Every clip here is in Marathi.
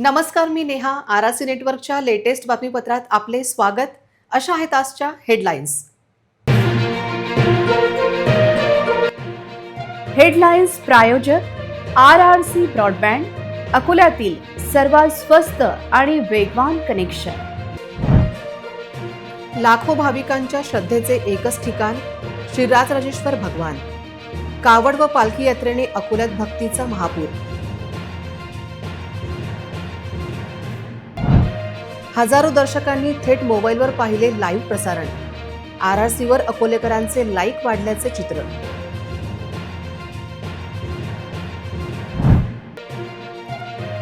नमस्कार मी नेहा आरासी नेटवर्कच्या लेटेस्ट बातमीपत्रात आपले स्वागत. अशा आहेत आजच्या हेडलाईन्स. हेडलाईन्स प्रायोजक आर आर सी ब्रॉडबँड अकोल्यातील सर्वात स्वस्त आणि वेगवान कनेक्शन. लाखो भाविकांच्या श्रद्धेचे एकच ठिकाण श्रीराजराजेश्वर भगवान. कावड व पालखी यात्रेने अकोल्यात भक्तीचा महापूर. हजारो दर्शकांनी थेट मोबाईलवर पाहिले लाईव्ह प्रसारण. आर आर सीवर अकोलेकरांचे लाईक वाढल्याचे चित्र.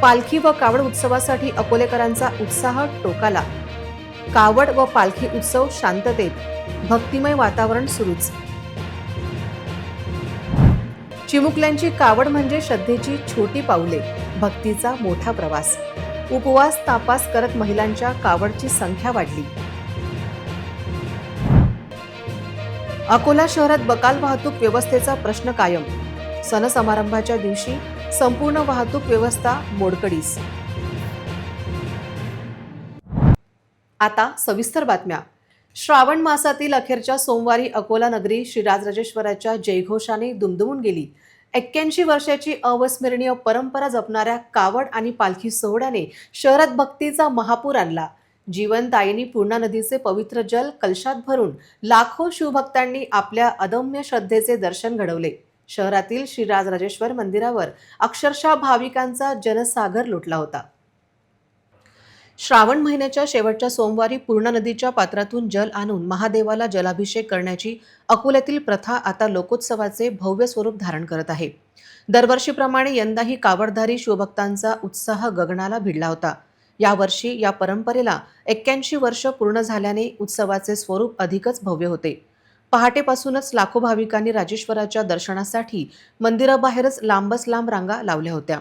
पालखी व कावड उत्सवासाठी अकोलेकरांचा उत्साह टोकाला. कावड व पालखी उत्सव शांततेत. भक्तिमय वातावरण सुरूच. चिमुकल्यांची कावड म्हणजे श्रद्धेची छोटी पाऊले भक्तीचा मोठा प्रवास. उपवास तापास करत महिलांच्या कावडची संख्या वाढली. अकोला शहरात बकाल वाहतूक व्यवस्थेचा प्रश्न कायम. सण समारंभाच्या दिवशी संपूर्ण वाहतूक व्यवस्था मोडकडीस आता सविस्तर बातम्या. श्रावण मासातील अखेरच्या सोमवारी अकोला नगरी श्रीराजराजेश्वराच्या जयघोषाने दुमदुमून गेली. एक्क्याऐंशी वर्षाची अविस्मरणीय परंपरा जपणाऱ्या कावड आणि पालखी सोहळ्याने शहरात भक्तीचा महापूर आणला. जीवनदायिनी पूर्णा नदीचे पवित्र जल कलशात भरून लाखो शिवभक्तांनी आपल्या अदम्य श्रद्धेचे दर्शन घडवले. शहरातील श्रीराजराजेश्वर मंदिरावर अक्षरशः भाविकांचा जनसागर लुटला होता. श्रावण महिन्याच्या शेवटच्या सोमवारी पूर्णा नदीच्या पात्रातून जल आणून महादेवाला जलाभिषेक करण्याची अकोल्यातील प्रथा आता लोकोत्सवाचे भव्य स्वरूप धारण करत आहे. दरवर्षीप्रमाणे यंदाही कावडधारी शिवभक्तांचा उत्साह गगनाला भिडला होता. यावर्षी या परंपरेला एक्क्याऐंशी वर्ष पूर्ण झाल्याने उत्सवाचे स्वरूप अधिकच भव्य होते. पहाटेपासूनच लाखो भाविकांनी राजेश्वराच्या दर्शनासाठी मंदिराबाहेरच लांबच लांब रांगा लावल्या होत्या.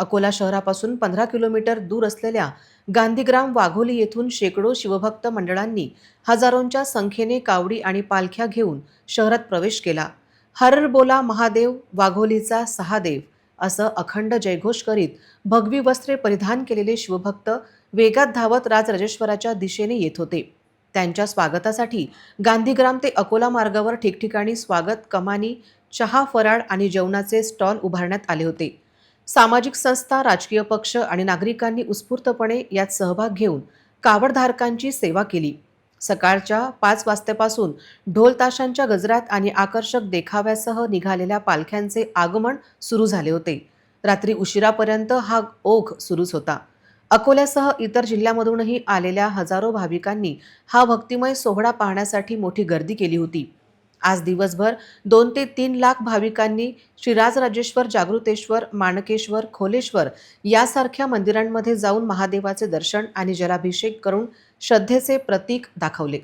अकोला शहरापासून पंधरा किलोमीटर दूर असलेल्या गांधीग्राम वाघोली येथून शेकडो शिवभक्त मंडळांनी हजारोंच्या संख्येने कावडी आणि पालख्या घेऊन शहरात प्रवेश केला. हरर बोला महादेव वाघोलीचा सहादेव असं अखंड जयघोष करीत भगवी वस्त्रे परिधान केलेले शिवभक्त वेगात धावत राजराजेश्वराच्या दिशेने येत होते. त्यांच्या स्वागतासाठी गांधीग्राम ते अकोला मार्गावर ठिकठिकाणी स्वागत कमानी चहा फराळ आणि जेवणाचे स्टॉल उभारण्यात आले होते. सामाजिक संस्था राजकीय पक्ष आणि नागरिकांनी उत्स्फूर्तपणे यात सहभाग घेऊन कावडधारकांची सेवा केली. सकाळच्या पाच वाजतेपासून ढोल ताशांच्या गजरात आणि आकर्षक देखाव्यासह निघालेल्या पालख्यांचे आगमन सुरू झाले होते. रात्री उशिरापर्यंत हा ओघ सुरूच होता. अकोल्यासह इतर जिल्ह्यामधूनही आलेल्या हजारो भाविकांनी हा भक्तिमय सोहळा पाहण्यासाठी मोठी गर्दी केली होती. आज दिवसभर दोन ते तीन लाख भाविकांनी श्रीराजराजेश्वर जागृतेश्वर माणकेश्वर खोलेश्वर यासारख्या मंदिरांमध्ये जाऊन महादेवाचे दर्शन आणि जलाभिषेक करून श्रद्धेचे प्रतीक दाखवले.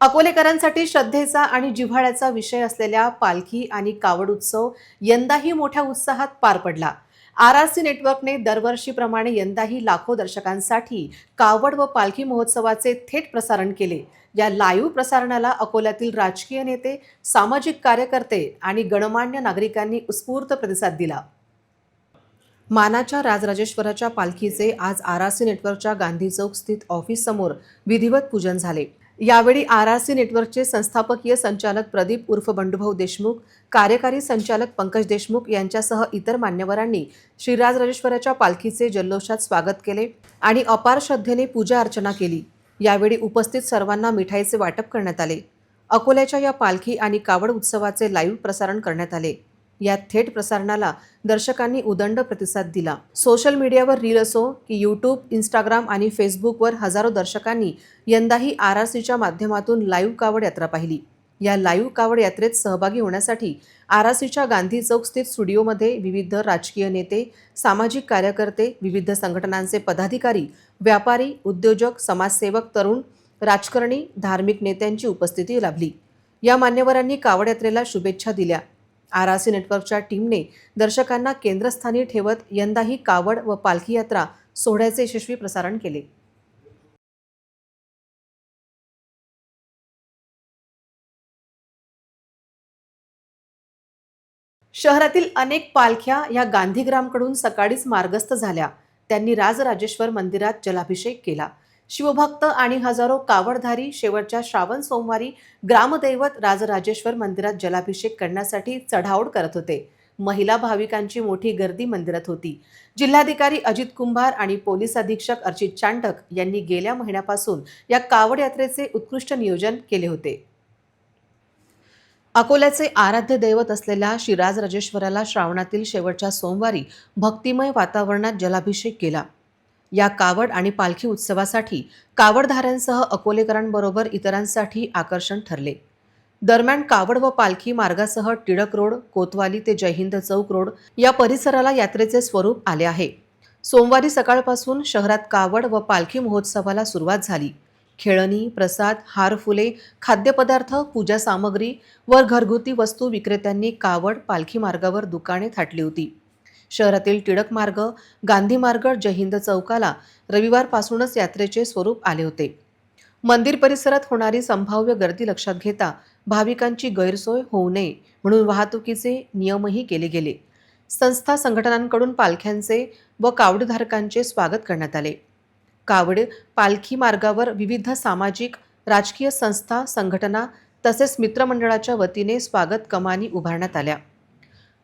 अकोलेकरांसाठी श्रद्धेचा आणि जिव्हाळ्याचा विषय असलेल्या पालखी आणि कावड उत्सव यंदाही मोठ्या उत्साहात पार पडला. आर आर सी नेटवर्कने दरवर्षीप्रमाणे यंदाही लाखो दर्शकांसाठी कावड व पालखी महोत्सवाचे थेट प्रसारण केले. या लाईव्ह प्रसारणाला अकोल्यातील राजकीय नेते सामाजिक कार्यकर्ते आणि गणमान्य नागरिकांनी उत्स्फूर्त प्रतिसाद दिला. मानाच्या राजराजेश्वराच्या पालखीचे आज आर आर सी नेटवर्कच्या गांधी चौक स्थित ऑफिस समोर विधिवत पूजन झाले. यावेळी आर आर सी नेटवर्कचे संस्थापकीय संचालक प्रदीप उर्फ बंडूभाऊ देशमुख कार्यकारी संचालक पंकज देशमुख यांच्यासह इतर मान्यवरांनी श्रीराजराजेश्वराच्या पालखीचे जल्लोषात स्वागत केले आणि अपार श्रद्धेने पूजा अर्चना केली. यावेळी उपस्थित सर्वांना मिठाईचे वाटप करण्यात आले. अकोल्याच्या या पालखी आणि कावड उत्सवाचे लाईव्ह प्रसारण करण्यात आले. या थेट प्रसारणाला दर्शकांनी उदंड प्रतिसाद दिला. सोशल मीडियावर रील असो की यूट्यूब इंस्टाग्राम आणि फेसबुकवर हजारो दर्शकांनी यंदाही आर आर सीच्या माध्यमातून लाईव्ह कावड यात्रा पाहिली. या लाईव्ह कावड यात्रेत सहभागी होण्यासाठी आर आर सीच्या गांधी चौक स्थित स्टुडिओमध्ये विविध राजकीय नेते सामाजिक कार्यकर्ते विविध संघटनांचे पदाधिकारी व्यापारी उद्योजक समाजसेवक तरुण राजकारणी धार्मिक नेत्यांची उपस्थिती लाभली. या मान्यवरांनी कावड यात्रेला शुभेच्छा दिल्या. आर आर सी नेटवर्कच्या टीमने दर्शकांना केंद्रस्थानी ठेवत यंदाही कावड व पालखी यात्रा सोहळ्याचे यशस्वी प्रसारण केले. शहरातील अनेक पालख्या या गांधीग्रामकडून सकाळीच मार्गस्थ झाल्या. त्यांनी राजराजेश्वर मंदिरात जलाभिषेक केला. शिवभक्त आणि हजारो कावडधारी शेवटच्या श्रावण सोमवारी ग्रामदैवत राजराजेश्वर मंदिरात जलाभिषेक करण्यासाठी चढाओढ करत होते. महिला भाविकांची मोठी गर्दी मंदिरात होती. जिल्हाधिकारी अजित कुंभार आणि पोलीस अधीक्षक अर्चित चांडक यांनी गेल्या महिन्यापासून या कावड यात्रेचे उत्कृष्ट नियोजन केले होते. अकोल्याचे आराध्य दैवत असलेल्या श्रीराजराजेश्वराला श्रावणातील शेवटच्या सोमवारी भक्तिमय वातावरणात जलाभिषेक केला. या कावड आणि पालखी उत्सवासाठी कावडधाऱ्यांसह अकोलेकरांबरोबर इतरांसाठी आकर्षण ठरले. दरम्यान कावड व पालखी मार्गासह टिळक रोड कोतवाली ते जयहिंद चौक रोड या परिसराला यात्रेचे स्वरूप आले आहे. सोमवारी सकाळपासून शहरात कावड व पालखी महोत्सवाला सुरुवात झाली. खेळणी प्रसाद हार फुले खाद्यपदार्थ पूजा सामग्री व घरगुती वस्तू विक्रेत्यांनी कावड पालखी मार्गावर दुकाने थाटली होती. शहरातील टिळक मार्ग गांधी मार्ग जयहिंद चौकाला रविवारपासूनच यात्रेचे स्वरूप आले होते. मंदिर परिसरात होणारी संभाव्य गर्दी लक्षात घेता भाविकांची गैरसोय होऊ नये म्हणून वाहतुकीचे नियमही केले गेले. संस्था संघटनांकडून पालख्यांचे व कावडधारकांचे स्वागत करण्यात आले. कावड पालखी मार्गावर विविध सामाजिक राजकीय संस्था संघटना तसेच मित्रमंडळाच्या वतीने स्वागत कमानी उभारण्यात आल्या.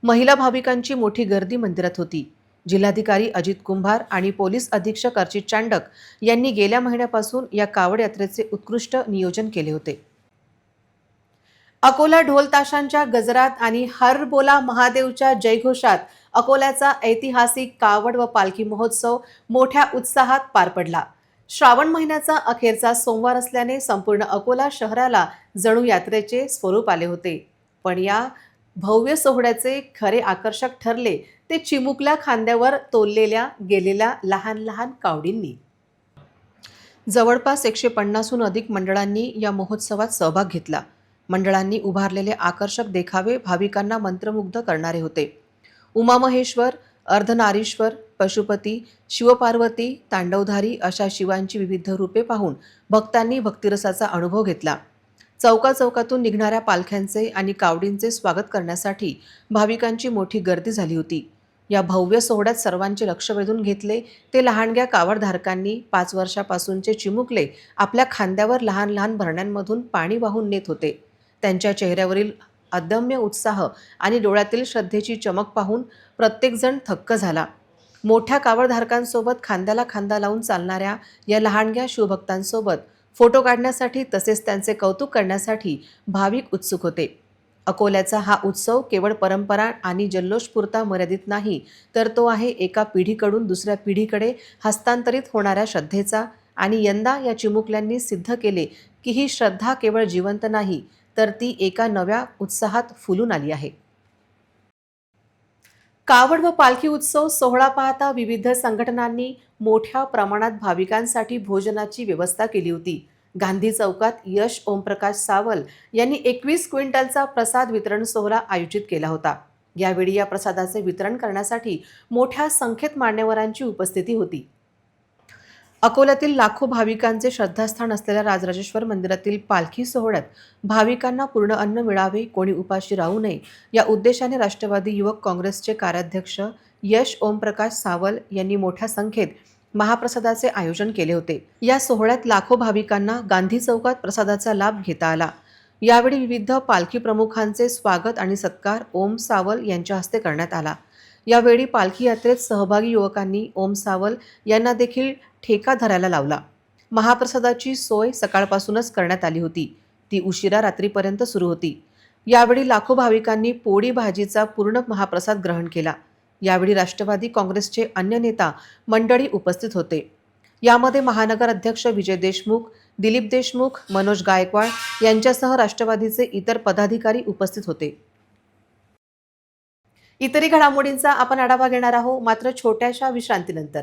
महिला भाविकांची मोठी गर्दी मंदिरात होती. जिल्हाधिकारी अजित कुंभार आणि पोलीस अधीक्षक अर्चित चांडक यांनी गेल्या महिन्यापासून या कावड यात्रेचे उत्कृष्ट नियोजन केले होते. अकोला ढोल ताशांच्या गजरात आणि हर बोला महादेवच्या जयघोषात अकोल्याचा ऐतिहासिक कावड व पालखी महोत्सव मोठ्या उत्साहात पार पडला. श्रावण महिन्याचा अखेरचा सोमवार असल्याने संपूर्ण अकोला शहराला जणू यात्रेचे स्वरूप आले होते. पण या भव्य सोहळ्याचे खरे आकर्षक ठरले ते चिमुकल्या खांद्यावर तोललेल्या गेलेल्या लहान लहान कावडींनी. जवळपास एकशे पन्नासहून अधिक मंडळांनी या महोत्सवात सहभाग घेतला. मंडळांनी उभारलेले आकर्षक देखावे भाविकांना मंत्रमुग्ध करणारे होते. उमामहेश्वर अर्धनारीश्वर पशुपती शिवपार्वती तांडवधारी अशा शिवांची विविध रूपे पाहून भक्तांनी भक्तिरसाचा अनुभव घेतला. चौका चौकातून निघणाऱ्या पालख्यांचे आणि कावडींचे स्वागत करण्यासाठी भाविकांची मोठी गर्दी झाली होती. या भव्य सोहळ्यात सर्वांचे लक्ष वेधून घेतले ते लहानग्या कावडधारकांनी पाच वर्षापासूनचे चिमुकले आपल्या खांद्यावर लहान लहान भरण्यांमधून पाणी वाहून नेत होते. त्यांच्या चेहऱ्यावरील अदम्य उत्साह आणि डोळ्यातील श्रद्धेची चमक पाहून प्रत्येकजण थक्क झाला. मोठ्या कावडधारकांसोबत खांद्याला खांदा लावून चालणाऱ्या या लहानग्या शिवभक्तांसोबत फोटो काढण्यासाठी तसेच त्यांचे कौतुक करण्यासाठी भाविक उत्सुक होते. अकोल्याचा हा उत्सव केवळ परंपरा आणि जल्लोषपुरता मर्यादित नाही तर तो आहे एका पिढीकडून दुसऱ्या पिढीकडे हस्तांतरित होणाऱ्या श्रद्धेचा आणि यंदा या चिमुकल्यांनी सिद्ध केले की ही श्रद्धा केवळ जिवंत नाही तर ती एका नव्या उत्साहात फुलून आली आहे. कावड व पालखी उत्सव सोहळा पाहता विविध संघटनांनी मोठ्या प्रमाणात भाविकांसाठी भोजनाची व्यवस्था केली होती. गांधी चौकात यश ओमप्रकाश सावल यांनी एकवीस क्विंटलचा प्रसाद वितरण सोहळा आयोजित केला होता. यावेळी या प्रसादाचे वितरण करण्यासाठी मोठ्या संख्येत मान्यवरांची उपस्थिती होती. अकोल्यातील लाखो भाविकांचे श्रद्धास्थान असलेल्या राजराजेश्वर मंदिरातील पालखी सोहळ्यात भाविकांना पूर्ण अन्न मिळावे कोणी उपाशी राहू नये या उद्देशाने राष्ट्रवादी युवक काँग्रेसचे कार्याध्यक्ष यश ओमप्रकाश सावल यांनी मोठ्या संख्येत महाप्रसादाचे आयोजन केले होते. या सोहळ्यात लाखो भाविकांना गांधी चौकात प्रसादाचा लाभ घेता आला. यावेळी विविध पालखी प्रमुखांचे स्वागत आणि सत्कार ओम सावल यांच्या हस्ते करण्यात आला. यावेळी पालखी यात्रेत सहभागी युवकांनी ओम सावल यांना देखील ठेका धरायला लावला. महाप्रसादाची सोय सकाळपासूनच करण्यात आली होती. ती उशिरा रात्रीपर्यंत सुरू होती. यावेळी लाखो भाविकांनी पोळी भाजीचा पूर्ण महाप्रसाद ग्रहण केला. यावेळी राष्ट्रवादी काँग्रेसचे अन्य नेता मंडळी उपस्थित होते. यामध्ये महानगर अध्यक्ष विजय देशमुख दिलीप देशमुख मनोज गायकवाड यांच्यासह राष्ट्रवादीचे इतर पदाधिकारी उपस्थित होते. इतरही घडामोडींचा आपण आढावा घेणार आहोत मात्र छोट्याशा विश्रांतीनंतर.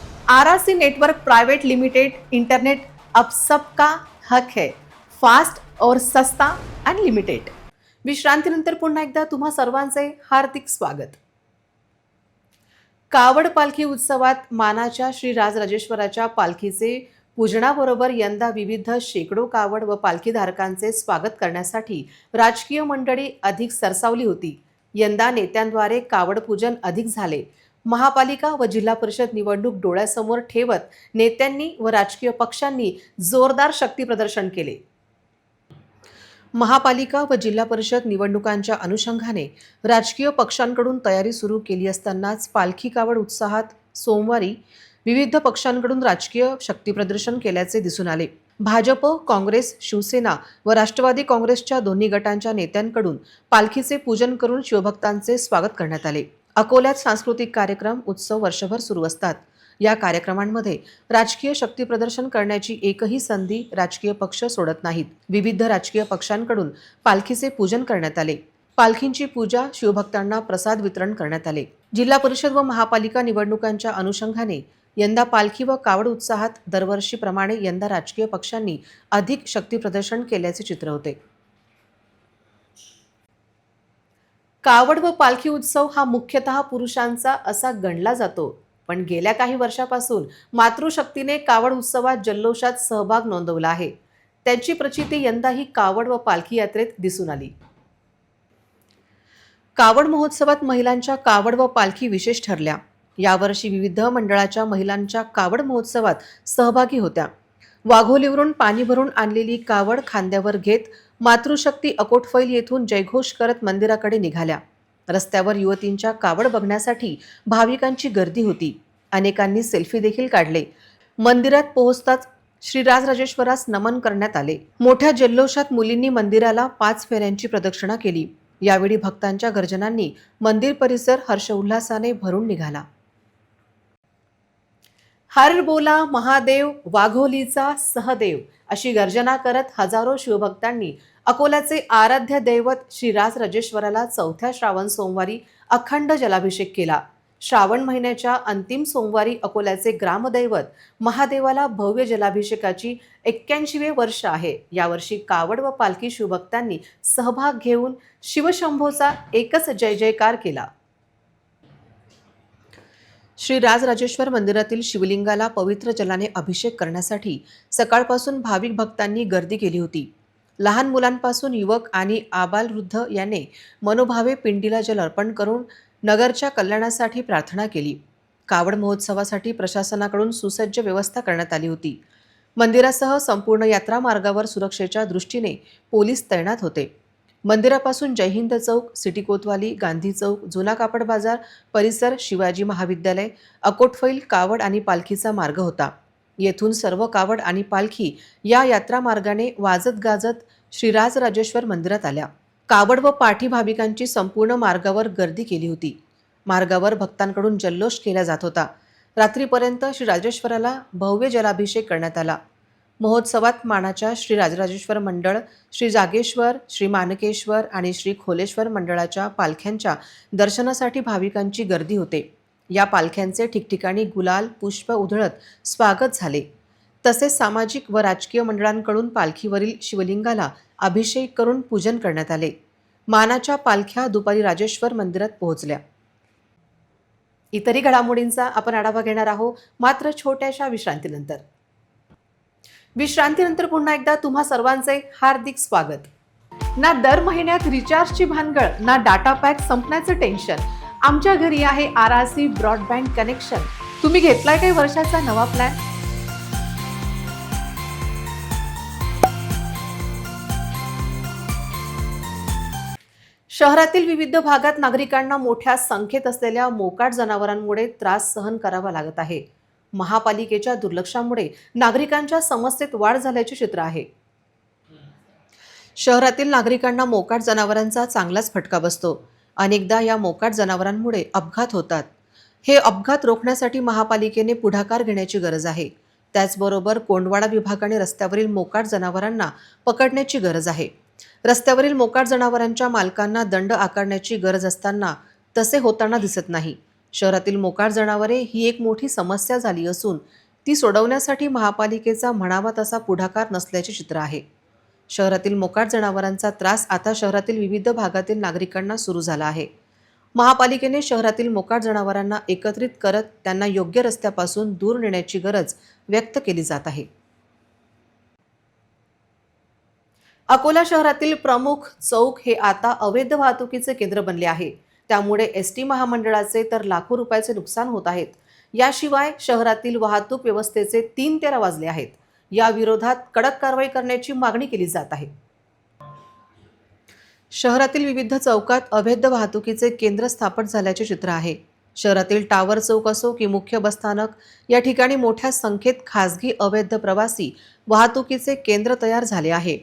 R R C network private limited internet अब सबका हक है फास्ट और सस्ता अनलिमिटेड विश्रांतीनंतर पुन्हा एकदा तुम्हा सर्वांचे हार्दिक स्वागत. कावड पालखी उत्सवात मानाच्या श्री राजराजेश्वराच्या पालखीचे पूजनाबरोबर यंदा विविध शेकडो कावड व पालखीधारकांचे स्वागत करण्यासाठी राजकीय मंडळी अधिक सरसावली होती. यंदा नेत्यांद्वारे कावड पूजन अधिक झाले. महापालिका व जिल्हा परिषद निवडणूक डोळ्यासमोर ठेवत नेत्यांनी व राजकीय पक्षांनी जोरदार शक्ती प्रदर्शन केले. महापालिका व जिल्हा परिषद निवडणुकांच्या अनुषंगाने राजकीय पक्षांकडून तयारी सुरू केली असतानाच पालखी कावड उत्साहात सोमवारी विविध पक्षांकडून राजकीय शक्तीप्रदर्शन केल्याचे दिसून आले. भाजप काँग्रेस शिवसेना व राष्ट्रवादी काँग्रेसच्या दोन्ही गटांच्या नेत्यांकडून पालखीचे पूजन करून शिवभक्तांचे स्वागत करण्यात आले. अकोल्यात सांस्कृतिक कार्यक्रम उत्सव वर्षभर सुरू असतात. या कार्यक्रमांमध्ये राजकीय शक्ती प्रदर्शन करण्याची एकही संधी राजकीय पक्ष सोडत नाहीत. विविध राजकीय पक्षांकडून पालखीचे पूजन करण्यात आले. पालखींची पूजा शिवभक्तांना प्रसाद वितरण करण्यात आले. जिल्हा परिषद व महापालिका निवडणुकांच्या अनुषंगाने यंदा पालखी व कावड उत्साहात दरवर्षीप्रमाणे यंदा राजकीय पक्षांनी अधिक शक्ती प्रदर्शन केल्याचे चित्र होते. कावड व पालखी उत्सव हा मुख्यतः पुरुषांचा असा गणला जातो. पण गेल्या काही वर्षापासून मातृशक्तीने कावड उत्सवात जल्लोषात सहभाग नोंदवला आहे. त्यांची प्रचिती यंदाही कावड व पालखी यात्रेत दिसून आली. कावड महोत्सवात महिलांच्या कावड व पालखी विशेष ठरल्या. यावर्षी विविध मंडळाच्या महिलांच्या कावड महोत्सवात सहभागी होत्या. वाघोलीवरून पाणी भरून आणलेली कावड खांद्यावर घेत मातृशक्ती अकोटफैल येथून जयघोष करत मंदिराकडे निघाल्या. रस्त्यावर युवतींच्या कावड बघण्यासाठी भाविकांची गर्दी होती. अनेकांनी सेल्फी देखील काढले. मंदिरात पोहोचताच श्रीराजराजेश्वरास नमन करण्यात आले. मोठ्या जल्लोषात मुलींनी मंदिराला पाच फेऱ्यांची प्रदक्षिणा केली. यावेळी भक्तांच्या गर्जनांनी मंदिर परिसर हर्षोल्हासाने भरून निघाला. हर बोला महादेव वाघोलीचा सहदेव अशी गर्जना करत हजारो शिवभक्तांनी अकोल्याचे आराध्य दैवत श्रीराज रजेश्वराला चौथ्या श्रावण सोमवारी अखंड जलाभिषेक केला. श्रावण महिन्याच्या अंतिम सोमवारी अकोल्याचे ग्रामदैवत महादेवाला भव्य जलाभिषेकाची एक्क्याऐंशीवे वर्ष आहे. यावर्षी कावड व पालखी शिवभक्तांनी सहभाग घेऊन शिवशंभोचा एकच जय जयकार केला. श्री राजराजेश्वर मंदिरातील शिवलिंगाला पवित्र जलाने अभिषेक करण्यासाठी सकाळपासून भाविक भक्तांनी गर्दी केली होती. लहान मुलांपासून युवक आणि आबालवृद्ध याने मनोभावे पिंडीला जल अर्पण करून नगरच्या कल्याणासाठी प्रार्थना केली. कावड महोत्सवासाठी प्रशासनाकडून सुसज्ज व्यवस्था करण्यात आली होती. मंदिरासह संपूर्ण यात्रा मार्गावर सुरक्षेच्या दृष्टीने पोलीस तैनात होते. मंदिरापासून जयहिंद चौक सिटी कोतवाली गांधी चौक जुना कापड बाजार परिसर शिवाजी महाविद्यालय अकोटफैल कावड आणि पालखीचा मार्ग होता. येथून सर्व कावड आणि पालखी या यात्रा मार्गाने वाजत गाजत श्रीराजराजेश्वर मंदिरात आल्या. कावड व पाठी भाविकांची संपूर्ण मार्गावर गर्दी केली होती. मार्गावर भक्तांकडून जल्लोष केला जात होता. रात्रीपर्यंत श्री राजेश्वराला भव्य जलाभिषेक करण्यात आला. महोत्सवात मानाच्या श्री राजराजेश्वर मंडळ श्री जागेश्वर श्री मानकेश्वर आणि श्री खोलेश्वर मंडळाच्या पालख्यांच्या दर्शनासाठी भाविकांची गर्दी होते. या पालख्यांचे ठिकठिकाणी गुलाल पुष्प उधळत स्वागत झाले. तसेच सामाजिक व राजकीय मंडळांकडून पालखीवरील शिवलिंगाला अभिषेक करून पूजन करण्यात आले. मानाच्या पालख्या दुपारी राजेश्वर मंदिरात पोहोचल्या. इतरही घडामोडींचा आपण आढावा घेणार आहोत मात्र छोट्याशा विश्रांतीनंतर. विश्रांतीनंतर पुन्हा एकदा तुम्हा सर्वांचे हार्दिक स्वागत. ना दर महिन्यात रिचार्जची भानगड ना डाटा पॅक संपण्याचं टेन्शन आमच्या घरी आहे R R C broadband connection. तुम्ही घेतलाय काही वर्षाचा नवा प्लॅन शहरातील विविध भागात नागरिकांना मोठ्या संख्येत असलेल्या मोकाट जनावरांमुळे त्रास सहन करावा लागत आहे. महापालिकेच्या दुर्लक्षामुळे नागरिकांच्या समस्येत वाढ झाल्याचे चित्र आहे. शहरातील नागरिकांना मोकाट जनावरांचा चांगलाच फटका बसतो. अनेकदा या मोकाट जनावरांमुळे अपघात होतात. हे अपघात रोखण्यासाठी महापालिकेने पुढाकार घेण्याची गरज आहे. त्याचबरोबर कोंडवाडा विभागाने रस्त्यावरील मोकाट जनावरांना पकडण्याची गरज आहे. रस्त्यावरील मोकाट जनावरांच्या मालकांना दंड आकारण्याची गरज असताना तसे होताना दिसत नाही. शहरातील मोकाट जनावरे ही एक मोठी समस्या झाली असून ती सोडवण्यासाठी महापालिकेचा म्हणावा तसा पुढाकार नसल्याचे चित्र आहे. शहरातील मोकाट जनावरांचा त्रास आता शहरातील विविध भागातील नागरिकांना सुरू झाला आहे. महापालिकेने शहरातील मोकाट जनावरांना एकत्रित करत त्यांना योग्य रस्त्यापासून दूर नेण्याची गरज व्यक्त केली जात आहे. अकोला शहरातील प्रमुख चौक हे आता अवैध वाहतुकीचे केंद्र बनले आहे. त्यामुळे एस टी महामंडळाचे तर लाखो रुपयाचे नुकसान होत आहेत. याशिवाय शहरातील वाहतूक व्यवस्थेचे तीन तेरा वाजले आहेत. या विरोधात कडक कारवाई करण्याची मागणी केली जात आहे. शहरातील विविध चौकात अवैध वाहतुकीचे केंद्र स्थापन झाल्याचे चित्र आहे. शहरातील टावर चौक असो की मुख्य बसस्थानक या ठिकाणी मोठ्या संख्येत खासगी अवैध प्रवासी वाहतुकीचे केंद्र तयार झाले आहे.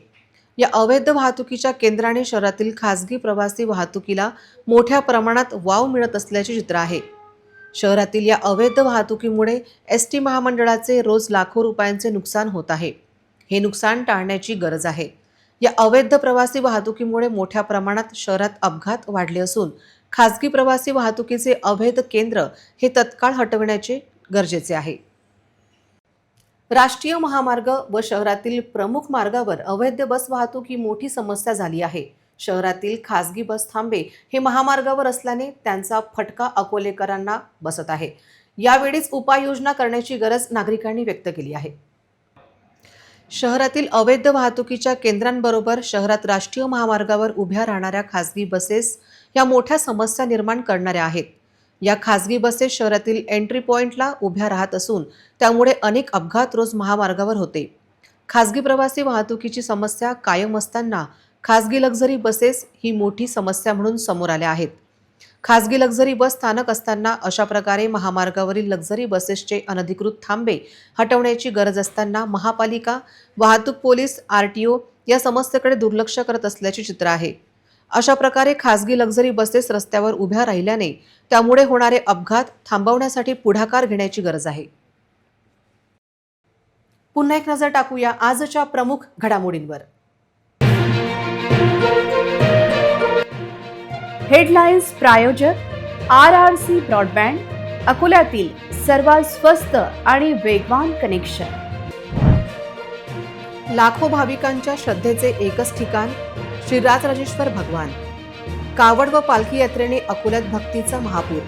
या अवैध वाहतुकीच्या केंद्राने शहरातील खासगी प्रवासी वाहतुकीला मोठ्या प्रमाणात वाव मिळत असल्याचे चित्र आहे. शहरातील या अवैध वाहतुकीमुळे एस टी महामंडळाचे रोज लाखो रुपयांचे नुकसान होत आहे. हे नुकसान टाळण्याची गरज आहे. या अवैध प्रवासी वाहतुकीमुळे मोठ्या प्रमाणात शहरात अपघात वाढले असून खासगी प्रवासी वाहतुकीचे अवैध केंद्र हे तत्काळ हटविण्याचे गरजेचे आहे. राष्ट्रीय महामार्ग व शहरातील प्रमुख मार्गावर अवैध बस वाहतूक ही मोठी समस्या झाली आहे. शहरातील खासगी बस थांबे हे महामार्गावर असल्याने त्यांचा फटका अकोलेकरांना बसत आहे. यावेळीच उपाययोजना करण्याची गरज नागरिकांनी व्यक्त केली आहे. शहरातील अवैध वाहतुकीच्या केंद्रांबरोबर शहरात राष्ट्रीय महामार्गावर उभ्या राहणाऱ्या खासगी बसेस या मोठ्या समस्या निर्माण करणाऱ्या आहेत. या खासगी बसेस शहरातील एंट्री पॉइंटला उभ्या राहत असून त्यामुळे अनेक अपघात रोज महामार्गावर होते. खासगी प्रवासी वाहतुकीची समस्या कायम असताना खासगी लक्झरी बसेस ही मोठी समस्या म्हणून समोर आल्या आहेत. खासगी लक्झरी बस स्थानक असताना अशा प्रकारे महामार्गावरील लक्झरी बसेसचे अनधिकृत थांबे हटवण्याची गरज असताना महापालिका वाहतूक पोलीस आर टी ओ या समस्येकडे दुर्लक्ष करत असल्याचे चित्र आहे. अशा प्रकारे खासगी लक्झरी बसेस रस्त्यावर उभ्या राहिल्याने त्यामुळे होणारे अपघात थांबवण्यासाठी पुढाकार घेण्याची गरज आहे. पुन्हा एक नजर टाकूया आजच्या प्रमुख घडामोडींवर. हेडलाईन्स प्रायोजक आर आर सी ब्रॉडबँड अकोल्यातील सर्वात स्वस्त आणि वेगवान कनेक्शन. लाखो भाविकांच्या श्रद्धेचे एकच ठिकाण श्रीराजराजेश्वर भगवान. कावड व पालखी यात्रेने अकोल्यात भक्तीचा महापूर.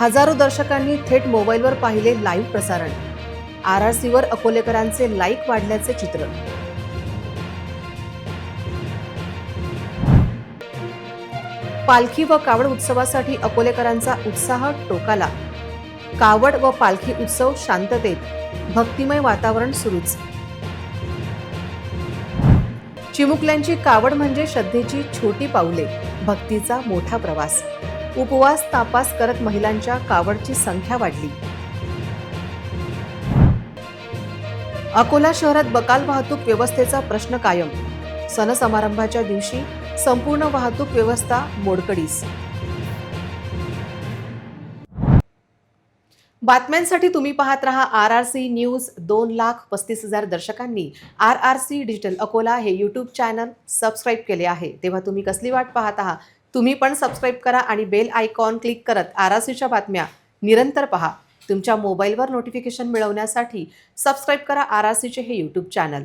हजारो दर्शकांनी थेट मोबाईलवर पाहिले लाईव्ह प्रसारण. आर आर सीवर अकोलेकरांचे लाईक वाढल्याचे चित्र. पालखी व कावड उत्सवासाठी अकोलेकरांचा उत्साह टोकाला. कावड व पालखी उत्सव शांततेत. भक्तिमय वातावरण सुरूच. चिमुकल्यांची कावड म्हणजे श्रद्धेची छोटी पाऊले भक्तीचा मोठा प्रवास. उपवास तापास करत महिलांच्या कावडची संख्या वाढली. अकोला शहरात बकाल वाहतूक व्यवस्थेचा प्रश्न कायम. सण समारंभाच्या दिवशी संपूर्ण वाहतूक व्यवस्था मोडकडीस बातम्यांसाठी तुम्ही पाहत रहा आर आर सी न्यूज दोन लाख पस्तीस हजार दर्शकांनी. R R C digital Akola हे यूट्यूब चॅनल सबस्क्राईब केले आहे. तेव्हा तुम्ही कसली वाट पाहत आहात? तुम्ही पण सबस्क्राईब करा आणि बेल आयकॉन क्लिक करत आर आर सीच्या बातम्या निरंतर पहा. तुमच्या मोबाईलवर नोटिफिकेशन मिळवण्यासाठी सबस्क्राईब करा आर आर सीचे हे यूट्यूब चॅनल.